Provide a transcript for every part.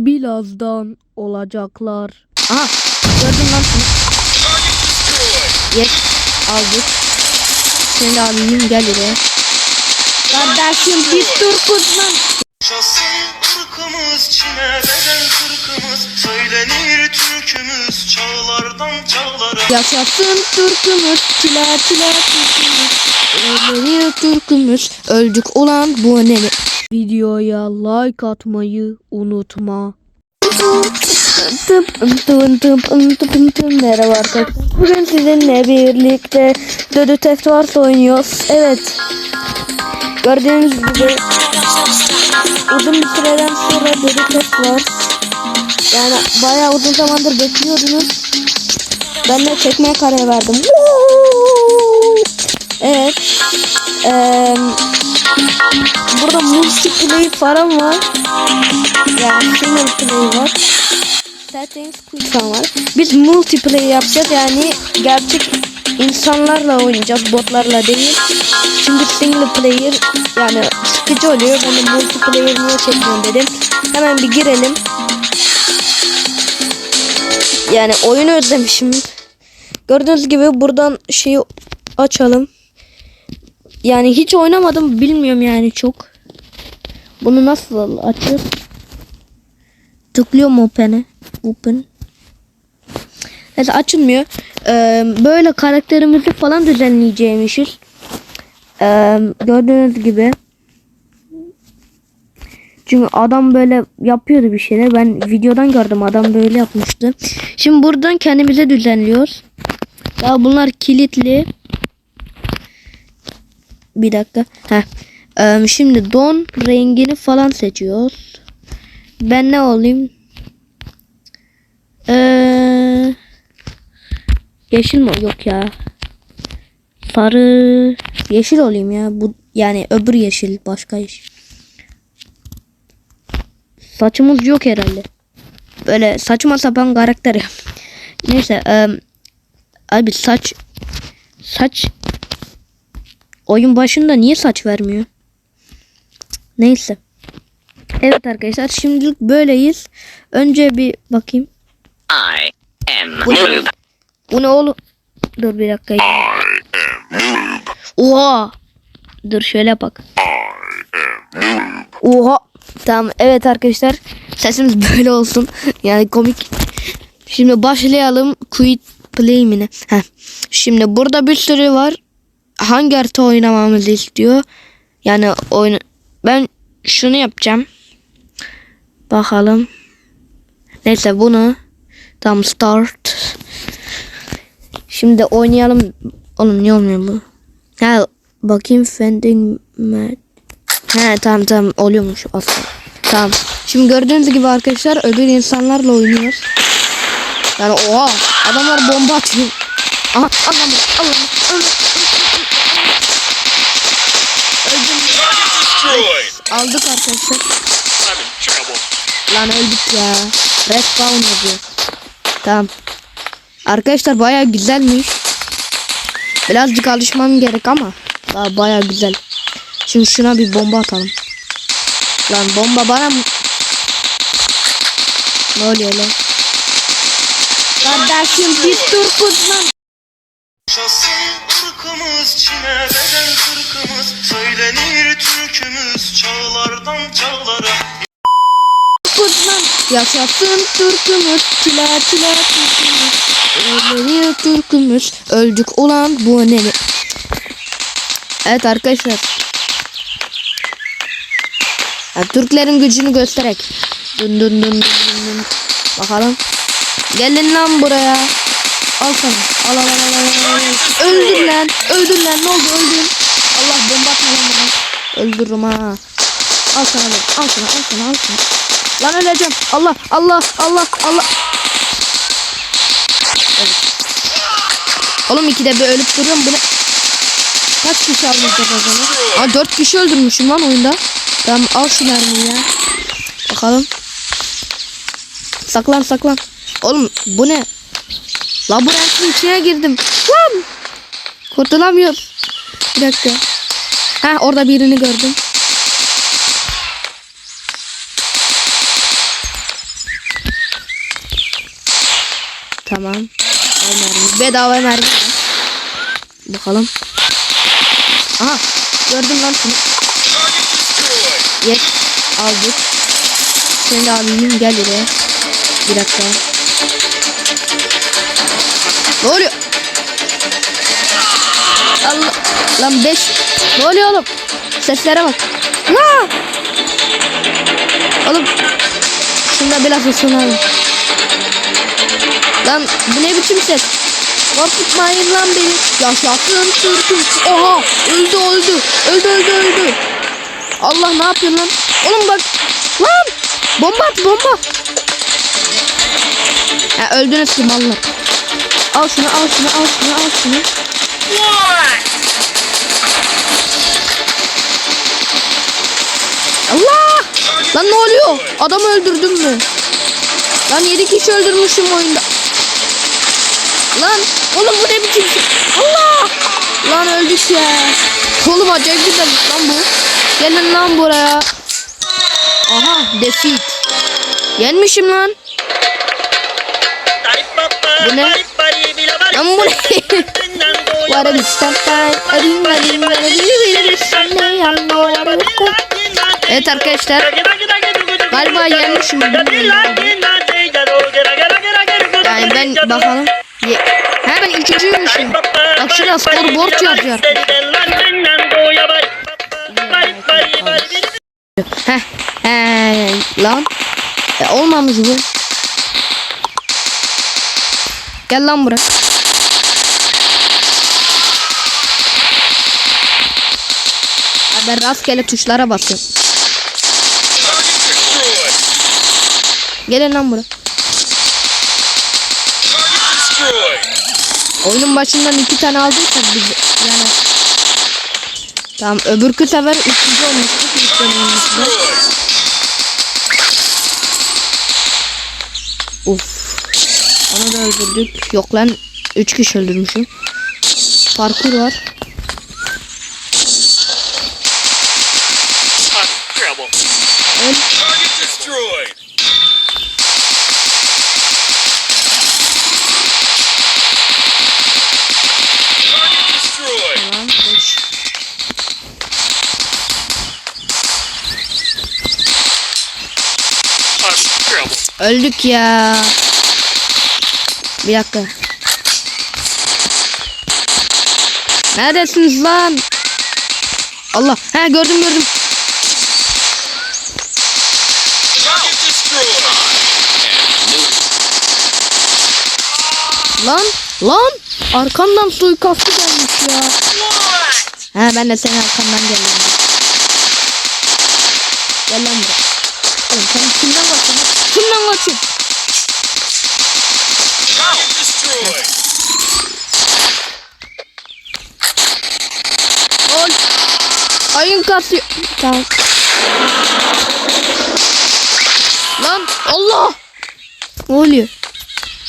Birazdan olacaklar. Aha gördün lan şunu. Yes aldık. Seni de alayım gel buraya. Kardeşim biz Türk'üz lan. Yaşasın ırkımız, Çin'e bedel Türk'ümüz Söylenir Türk'ümüz çağlardan çağlara Yaşasın Türk'ümüz, çile çile Türk'ümüz. Ölür Türk'ümüz, öldük ulan bu ne? Videoya like atmayı unutma. Merhaba arkadaşlar. Bugün sizinle birlikte Dödü Theft Wars oynuyoruz. Evet. Gördüğünüz gibi uzun bir süreden sonra Dödü Theft Wars. Yani bayağı uzun zamandır bekliyordunuz. Ben de çekmeye karar verdim. Evet. Burada multiplayer falan var. Yani single play var. Settings quick falan var. Biz multiplayer yapacağız yani gerçek insanlarla oynayacağız botlarla değil. Çünkü single player yani sıkıcı oluyor. Ben de multiplayer niye çekmiyorum dedim. Hemen bir girelim. Yani oyunu özlemişim. Gördüğünüz gibi buradan şeyi açalım. Yani hiç oynamadım bilmiyorum yani çok. Bunu nasıl açıyor? Tıklıyorum open'e. Open. Neyse açılmıyor. Ee, böyle karakterimizi falan düzenleyeceğimişiz. Ee, gördüğünüz gibi. Çünkü adam böyle yapıyordu bir şeyler. Ben videodan gördüm adam böyle yapmıştı. Şimdi buradan kendimize düzenliyoruz. Daha bunlar kilitli. Bir dakika. Heh. Şimdi don rengini falan seçiyoruz. Ben ne olayım? Ee, yeşil mi? Yok ya. Sarı. Yeşil olayım ya. Bu yani öbür yeşil. Başka yeşil. Saçımız yok herhalde. Böyle saçma sapan karakter yap. Neyse. E, abi saç saç oyun başında niye saç vermiyor? Neyse. Evet arkadaşlar şimdilik böyleyiz. Önce bir bakayım. I am Bu ne? Bu ne oğlum? Dur bir dakika. Oha. Dur şöyle bak. Oha. Tamam evet arkadaşlar. Sesimiz böyle olsun. Yani komik. Şimdi başlayalım. Quit play mi ne? Heh. Şimdi burada bir sürü var. Hangi harita oynamamızı istiyor? Yani oyun ben şunu yapacağım. Bakalım. Neyse bunu tam start. Şimdi oynayalım. Oğlum niye olmuyor bu? Ha bakayım Fending Mad. He tamam tamam oluyormuş aslında. Tamam. Şimdi gördüğünüz gibi arkadaşlar öbür insanlarla oynuyoruz. Yani oha adamlar bomba atıyor. Aha Allah'ım Allah'ım. Öldüm. Aldık arkadaşlar. Lan öldük ya. Respawn yazıyor. Tamam. Arkadaşlar baya güzelmiş. Birazcık alışmam gerek ama daha baya güzel. Şimdi şuna bir bomba atalım. Lan bomba bana mı? Ne oluyor lan? Kardeşim biz Türk'üz lan. Yaşasın ırkımız, Çin'e bedel Türk'ümüz Söylenir Türk'ümüz çağlardan çağlara Türk'üz lan. Yaşasın Türk'ümüz. Çile çile Türk'ümüz. Ölür Türk'ümüz. Öldük ulan bu ne? Evet arkadaşlar. Ya, Türklerin gücünü göstererek. Dün dün dün dün dün. Bakalım. Gelin lan buraya. Al sana. Al al al al al. Öldür lan. Öldür lan. Ne oldu öldün. Allah bomba atma. Öldürürüm ha. Al sana lan. Al sana al sana al sana. Lan öleceğim. Allah Allah Allah Allah. Evet. Oğlum ikide bir ölüp duruyorum. Bu? Kaç kişi almayacak o zaman? Aa, dört kişi öldürmüşüm lan oyunda. Tamam al şu mermiyi ya. Bakalım. Saklan saklan. Oğlum bu ne? Labirentin içine girdim. Lan! Kurtulamıyorum. Bir dakika. Ha orada birini gördüm. Tamam. Al mermi. Bedava mermi. Bakalım. Aha. Gördüm lan şunu. Yes. Aldık. Senin abinin gel buraya. Bir dakika. Ne oluyor? Allah. Lan 5. Ne oluyor oğlum? Seslere bak. Aa! Oğlum. Şunda biraz ısınalım. Lan bu ne biçim ses? Korkutmayın lan beni. Yaşasın Türk'üm. Oha öldü öldü. Öldü öldü öldü. Allah ne yapıyorsun lan? Oğlum bak. Lan. Bomba at bomba. Ha, öldünüz ki mallar. Al şunu al şunu al şunu al şunu. Allah! Lan ne oluyor? Adamı öldürdüm mü? Lan 7 kişi öldürmüşüm oyunda. Lan oğlum bu ne biçim şey? Allah! Lan öldük ya. Oğlum acayip güzel lan bu. Gelin lan buraya. Aha defeat. Yenmişim lan. Bu ne? Lan bu ne? What a Evet arkadaşlar. Galiba yenmişim. Yani ben bakalım. Ha ben üçüncüymüşüm. Bak şurada skor borç yazıyor. Heh. He lan. E, olmamış bu. Gel lan buraya. Ben rastgele tuşlara basıyorum. Gelin lan buraya. Oyunun başından iki tane aldıysak biz yani Tamam öbürkü sefer üçüncü olmuştuk ilk. Uf. Onu da öldürdük. Yok lan 3 kişi öldürmüşüm. Parkur var. Öl. Tamam. Koş. Öldük ya. Bir dakika. Neredesiniz lan? Allah. He gördüm gördüm. Lan lan arkamdan suikastı gelmiş ya. He ben de senin arkandan geldim. Gel lan buraya. Oğlum sen kimden kaçıyorsun? Kimden kaçıyorsun? Ol. Ayın kasıyor. Tamam. Lan Allah. Ne oluyor?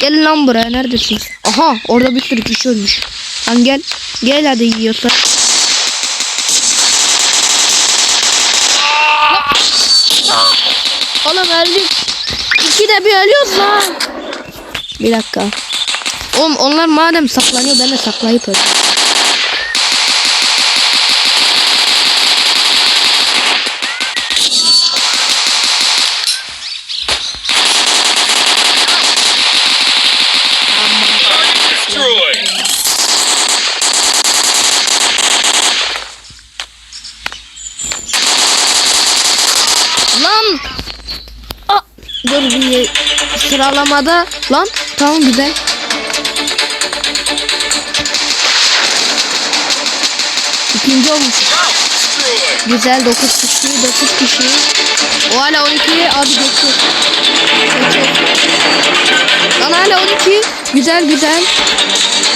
Gelin lan buraya neredesiniz? Aha orada bir sürü kişi ölmüş. Lan gel. Gel hadi yiyorsa. Oğlum öldük. İki de bir ölüyoruz lan. Bir dakika. Oğlum onlar madem saklanıyor ben de saklayıp öleceğim. Lan! Aa, dur bir sıralamada. Lan tamam güzel. İkinci olmuş. Güzel 9 kişi 9 kişi. O hala 12 abi geçiyor. Lan hala 12. Güzel güzel.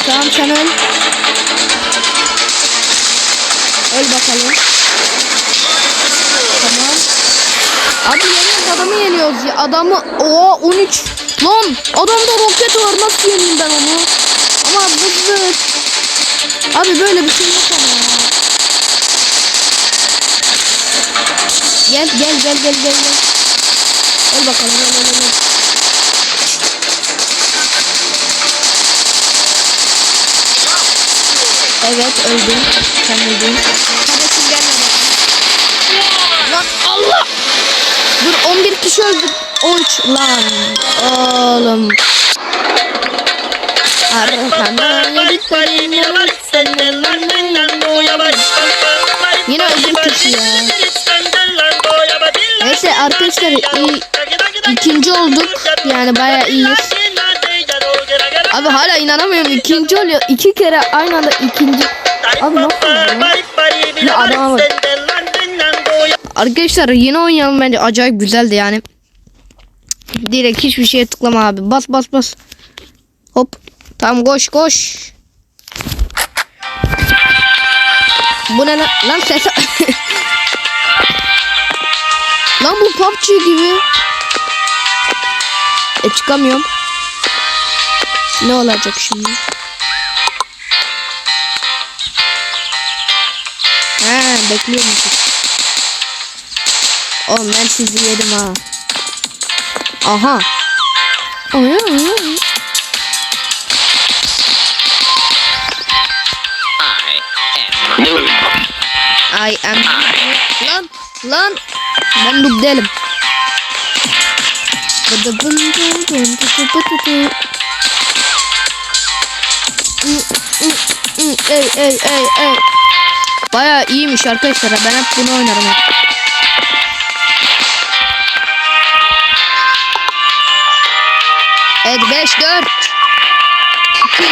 Tamam sen. Öl bakalım. Abi yeniyoruz adamı yeniyoruz ya. Adamı o 13. Lan adamda roket var nasıl yeneyim ben onu? Ama bu böyle. Abi böyle bir şey yok ama ya. Gel gel gel gel gel gel. Öl bakalım öl öl öl. Evet öldüm. Sen öldün. Kardeşim gelme bak. Allah! Dur 11 kişi öldü. 13 lan. Oğlum. Arkamda bir tane Yine öldüm kişi ya. Neyse arkadaşlar ikinci olduk. Yani bayağı iyiyiz. Abi hala inanamıyorum ikinci oluyor. İki kere aynı anda ikinci. Abi ne yapıyorsun ya? Ya adama bak. Arkadaşlar yine oynayalım bence acayip güzeldi yani. Direkt hiçbir şeye tıklama abi. Bas bas bas. Hop. Tamam koş koş. Bu ne lan? Lan ses. lan bu PUBG gibi. E çıkamıyorum. Ne olacak şimdi? Ha bekliyormuşuz. Oğlum ben sizi yedim ha. Aha. I am lan lan ben hı, Ey ey ey ey. Baya iyiymiş arkadaşlar. Ben hep bunu oynarım. Hep. Evet 5 4 2 2 3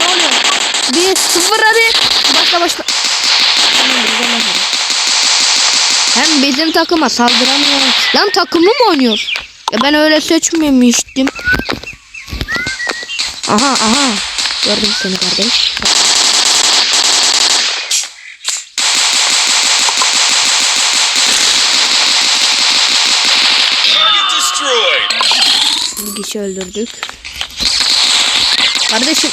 ne oluyor? 1 0 hadi. Başla başla. Hem bizim takıma saldıramıyor. Lan takımı mı oynuyor? Ya ben öyle seçmemiştim. Aha aha. Gördüm seni kardeş. Target destroyed. Bir öldürdük. Kardeşim.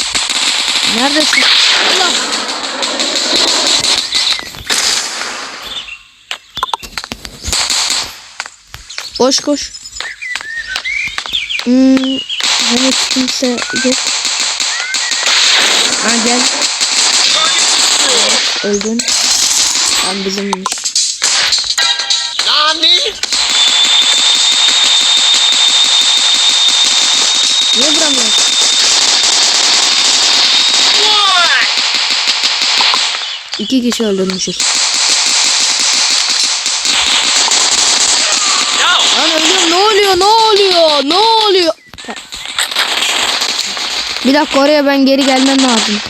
Neredesin? Allah. Koş koş. Hmm, hiç kimse yok. Ha gel. Öldün. Tam bizimmiş. İki kişi öldürmüşüz. Lan ölüyorum ne oluyor ne oluyor ne oluyor? Bir dakika oraya ben geri gelmem lazım.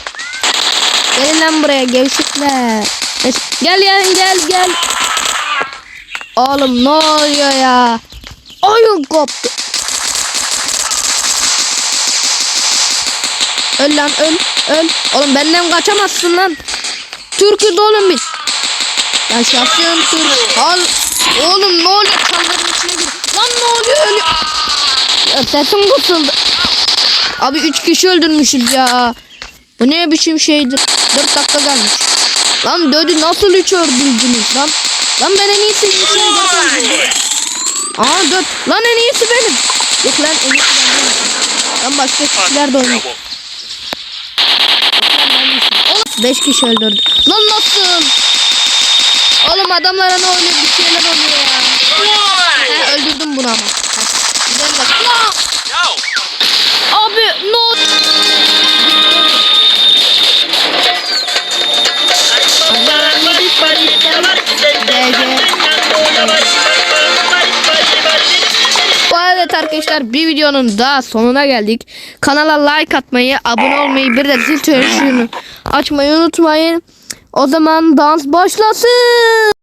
Gelin lan buraya gevşekler. Gel gel gel gel. Oğlum ne oluyor ya? Oyun koptu. Öl lan öl öl. Oğlum benden kaçamazsın lan. Türk'üz oğlum biz. Yaşasın Türk. Al. Oğlum ne oluyor? Çanların içine gir. Lan ne oluyor? Ölüyor. Ya sesim kısıldı. Abi 3 kişi öldürmüşüz ya. Bu ne biçim şeydir? 4 dakika gelmiş. Lan dödü nasıl 3 öldürdünüz lan? Lan ben en iyisi şey. Aa 4. Lan en iyisi benim. Yok lan en iyisi ben değilim. Lan başka kişiler de oynuyor. 5 kişi öldürdü. Lan nasıl? Oğlum adamlara ne oluyor? Bir şeyler oluyor ya. He öldürdüm bunu ama. Arkadaşlar bir videonun daha sonuna geldik. Kanala like atmayı, abone olmayı, bir de zil tuşunu açmayı unutmayın. O zaman dans başlasın.